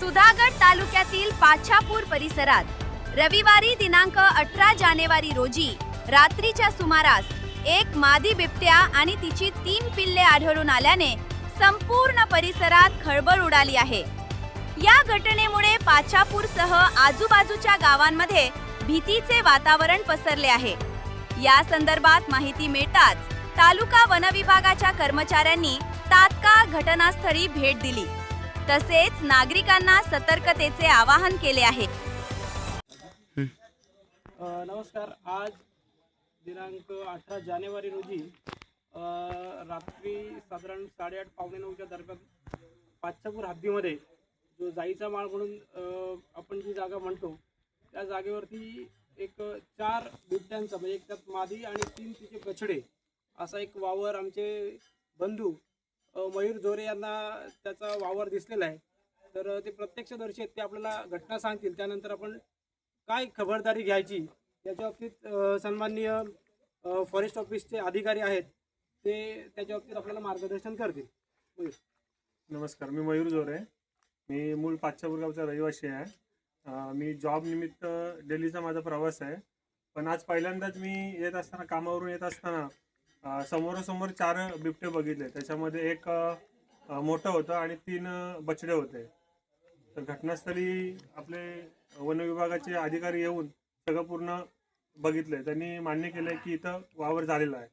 सुधागड तालुक्यातील पाछापूर परिसरात रविवारी दिनांक अठरा जानेवारी रोजी रात्रीच्या सुमारास एक मादी बिबट्या आणि तिची तीन पिल्ले आढळून आल्याने संपूर्ण परिसरात खळबळ उडाली आहे. या घटनेमुळे पाछापूरसह आजूबाजूच्या गावांमध्ये भीतीचे वातावरण पसरले आहे. या संदर्भात माहिती मिळताच तालुका वनविभागाच्या कर्मचाऱ्यांनी तात्काळ घटनास्थळी भेट दिली. तसेच नागरिकांना सतर्कतेचे आवाहन केले आहे. नमस्कार. आज दिनांक अठरा जानेवारी रोजी रात्री साधारण साडेआठ पावणे नऊच्या दरम्यान पाचशापूर हद्दीमध्ये जो जाईचा माळ म्हणून अ, आपण जी जागा म्हणतो त्या जागेवरती एक चार बिबट्यांचा म्हणजे एक त्यात मादी आणि तीन तिचे बछडे असा एक वावर आमचे बंधू मयूर जोरे यांना त्याचा वावर दिसलेला आहे. तर ते प्रत्यक्षदर्शी आहेत ते आपल्याला घटना सांगतील. त्यानंतर आपण काय खबरदारी घ्यायची याच्या बाबतीत सन्माननीय फॉरेस्ट ऑफिसचे अधिकारी आहेत ते त्याच्या बाबतीत आपल्याला मार्गदर्शन करतील. मयूर. नमस्कार मी मयूर जोरे. मी मूळ पाचशापूर गावचा रहिवासी आहे. मी जॉब निमित्त दिल्लीचा माझा प्रवास आहे. पण आज पहिल्यांदाच मी येत असताना कामावरून येत असताना समोरासमोर चार बिबटे बघितले. त्याच्यामध्ये एक मोठं होतं आणि तीन बछडे होते. तर घटनास्थळी आपले वन विभागाचे अधिकारी येऊन सगळं पूर्ण बघितलंय त्यांनी मान्य केलंय की इथं वावर झालेला आहे.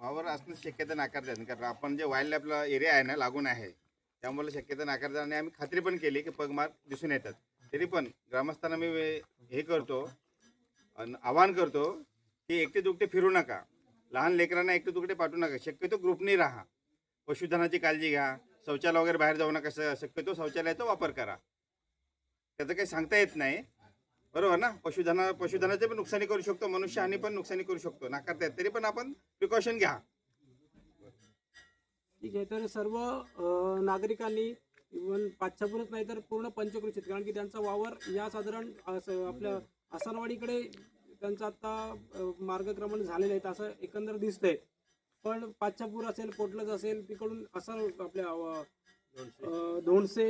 वावर असणं शक्यता नाकारतात. कारण आपण जे वाईल्ड लाईफला एरिया आहे ना लागून आहे त्यामुळे शक्यता नाकारतात. आणि आम्ही खात्री पण केली की पगमार दिसून येतात. तरी पण ग्रामस्थांना मी हे करतो आवाहन करतो की एकटे दुकटे फिरू नका. लहान लेकरांना एकटे दुकटे पाठवू नका. शक्यतो ग्रुपने राहा. पशुधनाची काळजी घ्या. शौचालय वगैरे बाहेर जाऊ नका. शक्यतो शौचालयाचा वापर करा. त्याचं काही सांगता येत नाही. बरोबर ना? पशुधना पशुधनाचे पण नुकसानी करू शकतो. मनुष्याने पण नुकसानी करू शकतो. नाकारता येत. तरी पण आपण प्रिकॉशन घ्या. ठीक आहे. तर सर्व नागरिकांनी इव्हन पाचशापूरच नाही तर पूर्ण पंचकृषीत. कारण की त्यांचा वावर या साधारण असं आपल्या आसनवाडीकडे त्यांचा आता मार्गक्रमण झालेलं आहे असं एकंदर दिसतंय. पण पाचशापूर असेल पोटलज असेल तिकडून असं आपल्या धोंडसे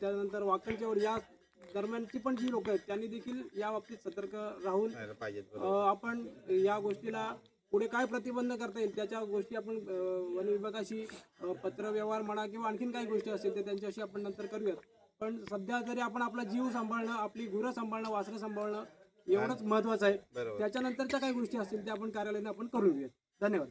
त्यानंतर वाकणच्यावर या दरम्यानची पण जी लोक आहेत त्यांनी देखील या बाबतीत सतर्क राहून आपण या गोष्टीला पुढे काय प्रतिबंध करता येईल त्याच्या गोष्टी आपण वन विभागाशी पत्रव्यवहार म्हणा किंवा आणखीन काही गोष्टी असतील ते त्यांच्याशी आपण नंतर करूयात. पण सध्या तरी आपण आपला जीव सांभाळणं आपली गुरं सांभाळणं वासरं सांभाळणं एवढंच महत्वाचं आहे. बरोबर. त्याच्यानंतरच्या काही गोष्टी असतील त्या आपण कार्यालयाने आपण करून घेऊयात. धन्यवाद.